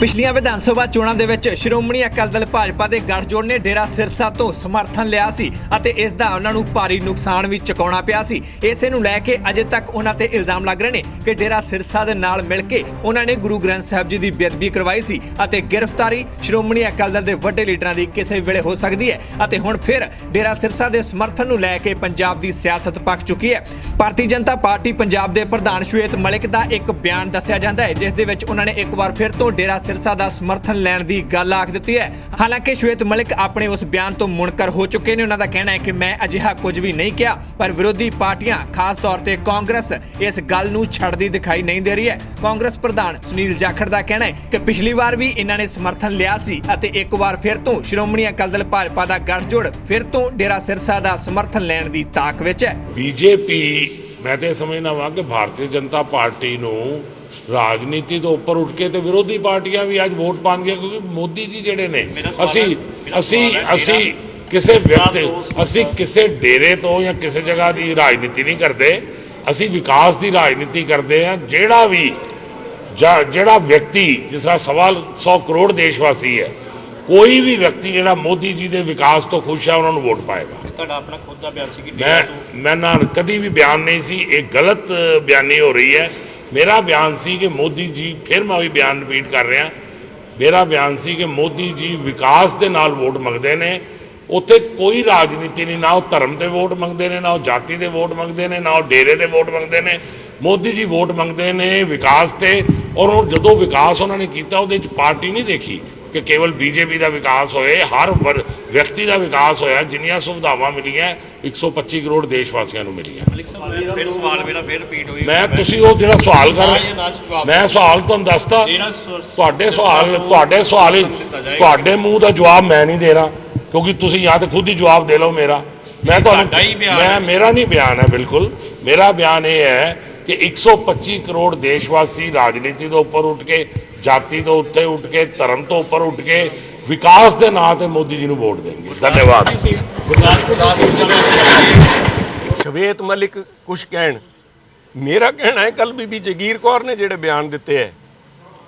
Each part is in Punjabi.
ਪਿਛਲੀਆਂ ਵਿਧਾਨ ਸਭਾ ਚੋਣਾਂ ਦੇ ਵਿੱਚ ਸ਼੍ਰੋਮਣੀ ਅਕਾਲੀ ਦਲ ਭਾਜਪਾ ਦੇ ਗੱਠਜੋੜ ਨੇ ਡੇਰਾ ਸਿਰਸਾ ਤੋਂ ਸਮਰਥਨ ਲਿਆ ਸੀ ਅਤੇ ਇਸ ਦਾ ਉਹਨਾਂ ਨੂੰ ਭਾਰੀ ਨੁਕਸਾਨ ਵੀ ਚੁਕਾਉਣਾ ਪਿਆ ਸੀ। ਇਸੇ ਨੂੰ ਲੈ ਕੇ ਅਜੇ ਤੱਕ ਉਹਨਾਂ ਤੇ ਇਲਜ਼ਾਮ ਲੱਗ ਰਹੇ ਨੇ ਕਿ ਡੇਰਾ ਸਿਰਸਾ ਦੇ ਨਾਲ ਮਿਲ ਕੇ ਉਹਨਾਂ ਨੇ ਗੁਰੂ ਗ੍ਰੰਥ ਸਾਹਿਬ ਜੀ ਦੀ ਬੇਅਦਬੀ ਕਰਵਾਈ ਸੀ ਅਤੇ ਗ੍ਰਿਫਤਾਰੀ ਸ਼੍ਰੋਮਣੀ ਅਕਾਲੀ ਦਲ ਦੇ ਵੱਡੇ ਲੀਡਰਾਂ ਦੀ ਕਿਸੇ ਵੇਲੇ ਹੋ ਸਕਦੀ ਹੈ ਅਤੇ ਹੁਣ ਫਿਰ ਡੇਰਾ ਸਿਰਸਾ ਦੇ ਸਮਰਥਨ ਨੂੰ ਲੈ ਕੇ ਪੰਜਾਬ ਦੀ ਸਿਆਸਤ ਪੱਕ ਚੁੱਕੀ ਹੈ। ਭਾਰਤੀ ਜਨਤਾ ਪਾਰਟੀ ਪੰਜਾਬ ਦੇ ਪ੍ਰਧਾਨ ਸ਼ਵੇਤ ਮਲਿਕ ਦਾ ਇੱਕ ਬਿਆਨ ਦੱਸਿਆ ਜਾਂਦਾ ਹੈ, ਜਿਸ ਦੇ ਵਿੱਚ ਉਹਨਾਂ ਨੇ ਇੱਕ ਵਾਰ ਫਿਰ ਤੋਂ ਡੇਰਾ ਸਿਰਸਾ ਦਾ ਸਮਰਥਨ ਲੈਣ ਦੀ ਗੱਲ ਆਖ ਦਿੱਤੀ ਹੈ। ਹਾਲਾਂਕਿ ਸ਼ਵੇਤ ਮਲਿਕ ਆਪਣੇ ਉਸ ਬਿਆਨ ਤੋਂ ਮੁਨਕਰ ਹੋ ਚੁੱਕੇ ਨੇ। ਉਹਨਾਂ ਦਾ ਕਹਿਣਾ ਹੈ ਕਿ ਮੈਂ ਅਜਿਹਾ ਕੁਝ ਵੀ ਨਹੀਂ ਕਿਹਾ, ਪਰ ਵਿਰੋਧੀ ਪਾਰਟੀਆਂ, ਖਾਸ ਤੌਰ ਤੇ ਕਾਂਗਰਸ, ਇਸ ਗੱਲ ਨੂੰ ਛੱਡਦੀ ਦਿਖਾਈ ਨਹੀਂ ਦੇ ਰਹੀ ਹੈ। ਕਾਂਗਰਸ ਪ੍ਰਧਾਨ ਸੁਨੀਲ ਜਾਖੜ ਦਾ ਕਹਿਣਾ ਹੈ ਕਿ ਪਿਛਲੀ ਵਾਰ ਵੀ ਇਹਨਾਂ ਨੇ ਸਮਰਥਨ ਲਿਆ ਸੀ ਅਤੇ ਇੱਕ ਵਾਰ ਫਿਰ ਤੋਂ ਸ਼੍ਰੋਮਣੀ ਅਕਾਲੀ ਦਲ ਭਾਜਪਾ ਦਾ ਗੱਠਜੋੜ ਫਿਰ ਤੋਂ ਡੇਰਾ ਸਿਰਸਾ ਦਾ ਸਮਰਥਨ ਲੈਣ ਦੀ ਤਾਕ ਵਿੱਚ ਹੈ। ਬੀਜੇਪੀ, ਮੈਂ ਤੇ ਸਮਝਣਾ ਵਾਂ ਕਿ ਭਾਰਤੀ ਜਨਤਾ ਪਾਰਟੀ ਨੂੰ ਰਾਜਨੀਤੀ ਤੋਂ ਉੱਪਰ ਉੱਠ ਕੇ ਤੇ ਵਿਰੋਧੀ ਪਾਰਟੀਆਂ ਵੀ ਅੱਜ ਵੋਟ ਪਾਉਣਗੀਆਂ ਕਿਉਂਕਿ ਮੋਦੀ ਜੀ ਜਿਹੜੇ ਨੇ ਅਸੀਂ ਅਸੀਂ ਅਸੀਂ ਕਿਸੇ ਵਿਅਕਤੀ ਅਸੀਂ ਕਿਸੇ ਡੇਰੇ ਤੋਂ ਜਾਂ ਕਿਸੇ ਜਗ੍ਹਾ ਦੀ ਰਾਜਨੀਤੀ ਨਹੀਂ ਕਰਦੇ। ਅਸੀਂ ਵਿਕਾਸ ਦੀ ਰਾਜਨੀਤੀ ਕਰਦੇ ਹਾਂ। ਜਿਹੜਾ ਵੀ ਜਿਹੜਾ ਵਿਅਕਤੀ ਜਿਸ ਤਰ੍ਹਾਂ ਸਵਾ 100 ਕਰੋੜ ਦੇਸ਼ਵਾਸੀ ਹੈ ਕੋਈ ਵੀ ਵਿਅਕਤੀ ਜਿਹੜਾ ਮੋਦੀ ਜੀ ਦੇ ਵਿਕਾਸ ਤੋਂ ਖੁਸ਼ ਹੈ ਉਹਨਾਂ ਨੂੰ ਵੋਟ ਪਾਏਗਾ। ਤੁਹਾਡਾ ਆਪਣਾ ਖੁਦ ਦਾ ਬਿਆਨ ਸੀ ਕਿ ਮੈਂ ਮੈਂ ਨਾ ਕਦੀ ਵੀ ਬਿਆਨ ਨਹੀਂ ਸੀ। ਇਹ ਗਲਤ ਬਿਆਨੀ ਹੋ ਰਹੀ ਹੈ। ਮੇਰਾ ਬਿਆਨ ਸੀ ਕਿ ਮੋਦੀ ਜੀ, ਫਿਰ ਮੈਂ ਵੀ ਬਿਆਨ ਰਿਪੀਟ ਕਰ ਰਿਹਾ। ਮੇਰਾ ਬਿਆਨ ਸੀ ਕਿ ਮੋਦੀ ਜੀ ਵਿਕਾਸ ਦੇ ਨਾਲ ਵੋਟ ਮੰਗਦੇ ਨੇ। ਉੱਥੇ ਕੋਈ ਰਾਜਨੀਤੀ ਨਹੀਂ, ਨਾ ਉਹ ਧਰਮ ਤੇ ਵੋਟ ਮੰਗਦੇ ਨੇ, ਨਾ ਉਹ ਜਾਤੀ ਦੇ ਵੋਟ ਮੰਗਦੇ ਨੇ, ਨਾ ਉਹ ਡੇਰੇ ਦੇ ਵੋਟ ਮੰਗਦੇ ਨੇ। ਮੋਦੀ ਜੀ ਵੋਟ ਮੰਗਦੇ ਨੇ ਵਿਕਾਸ ਤੇ ਔਰ ਉਹ ਜਦੋਂ ਵਿਕਾਸ ਉਹਨਾਂ ਨੇ ਕੀਤਾ, ਉਹਦੇ ਵਿੱਚ ਪਾਰਟੀ ਨਹੀਂ ਦੇਖੀ। ਕਿ ਕੇਵਲ ਬੀਜੇਪੀ ਦਾ ਵਿਕਾਸ ਹੋਏ ਹਰ ਵਰ- ਵਿਅਕਤੀ ਦਾ ਵਿਕਾਸ ਹੋਇਆ ਜਿੰਨੀਆਂ ਸੁਵਿਧਾਵਾਂ ਮਿਲੀਆਂ 125 ਕਰੋੜ ਦੇਸ਼ ਵਾਸੀਆਂ ਨੂੰ ਮਿਲੀਆਂ। ਫਿਰ ਸਵਾਲ ਮੇਰਾ ਫਿਰ ਰਿਪੀਟ ਹੋਈ ਮੈਂ ਤੁਸੀਂ ਉਹ ਜਿਹੜਾ ਸਵਾਲ ਕਰ ਮੈਂ ਸਵਾਲ ਤੁਹਾਨੂੰ ਸ- ਤੁਹਾਡੇ ਸਵਾਲ ਤੁਹਾਡੇ ਸਵਾਲ ਤੁਹਾਡੇ ਮੂੰਹ ਦਾ ਜਵਾਬ ਮੈਂ ਨਹੀਂ ਦੇ ਰਹਾ ਕਿਉਂਕਿ ਤੁਸੀਂ ਜਾਂ ਤਾਂ ਖੁਦ ਹੀ ਜਵਾਬ ਦੇ ਲਓ ਮੇਰਾ। ਮੈਂ ਤੁਹਾਨੂੰ ਮੈਂ। ਮੇਰਾ ਨਹੀਂ ਬਿਆਨ ਹੈ ਬਿਲਕੁਲ। ਮੇਰਾ ਬਿਆਨ ਇਹ ਹੈ ਕਿ 125 ਕਰੋੜ ਦੇਸ਼ਵਾਸੀ ਰਾਜਨੀਤੀ ਤੋਂ ਉੱਪਰ ਉੱਠ ਕੇ, ਜਾਤੀ ਤੋਂ ਉੱਤੇ ਉੱਠ ਕੇ, ਧਰਮ ਤੋਂ ਉੱਪਰ ਉੱਠ ਕੇ ਵਿਕਾਸ ਦੇ ਨਾਂ ਤੇ ਮੋਦੀ ਜੀ ਨੂੰ ਵੋਟ ਦੇਣਗੇ। ਧੰਨਵਾਦ। ਸ਼ਵੇਤ ਮਲਿਕ ਕੁਛ ਕਹਿਣ। ਮੇਰਾ ਕਹਿਣਾ ਹੈ ਕੱਲ ਬੀਬੀ ਜਗੀਰ ਕੌਰ ਨੇ ਜਿਹੜੇ ਬਿਆਨ ਦਿੱਤੇ ਹੈ,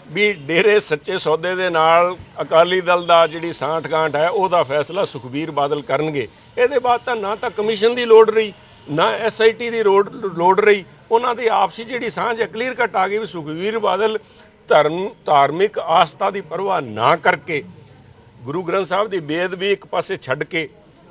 ਵੀ ਡੇਰੇ ਸੱਚੇ ਸੌਦੇ ਦੇ ਨਾਲ ਅਕਾਲੀ ਦਲ ਦਾ ਜਿਹੜੀ ਸਾਂਠ ਗਾਂਠ ਹੈ, ਉਹਦਾ ਫੈਸਲਾ ਸੁਖਬੀਰ ਬਾਦਲ ਕਰਨਗੇ। ਇਹਦੇ ਬਾਅਦ ਤਾਂ ਨਾ ਤਾਂ ਕਮਿਸ਼ਨ ਦੀ ਲੋੜ ਰਹੀ ਨਾ ਐਸਆਈਟੀ ਦੀ ਲੋੜ ਲੋੜ ਰਹੀ, ਉਹਨਾਂ ਦੀ ਆਪਸੀ ਜਿਹੜੀ ਸਾਂਝ ਹੈ ਕਲੀਅਰ ਕੱਟ ਆ ਗਈ ਵੀ ਸੁਖਬੀਰ ਬਾਦਲ ਧਰਮ, ਧਾਰਮਿਕ ਆਸਥਾ ਦੀ ਪਰਵਾਹ ਨਾ ਕਰਕੇ ਗੁਰੂ ਗ੍ਰੰਥ ਸਾਹਿਬ ਦੀ ਬੇਅਦਬੀ ਇੱਕ ਪਾਸੇ ਛੱਡ ਕੇ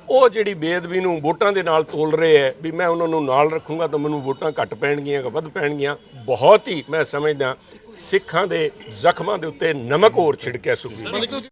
ਉਹ ਜਿਹੜੀ ਬੇਅਦਬੀ ਨੂੰ ਵੋਟਾਂ ਦੇ ਨਾਲ ਤੋਲ ਰਹੇ ਹੈ, ਵੀ ਮੈਂ ਉਹਨਾਂ ਨੂੰ ਨਾਲ ਰੱਖੂੰਗਾ ਤਾਂ ਮੈਨੂੰ ਵੋਟਾਂ ਘੱਟ ਪੈਣਗੀਆਂ ਕਿ ਵੱਧ ਪੈਣਗੀਆਂ, ਬਹੁਤ ਹੀ ਮੈਂ ਸਮਝਦਾ ਸਿੱਖਾਂ ਦੇ ਜ਼ਖਮਾਂ ਦੇ ਉੱਤੇ ਨਮਕ ਹੋਰ ਛਿੜਕਿਆ ਸੁਖਬੀਰ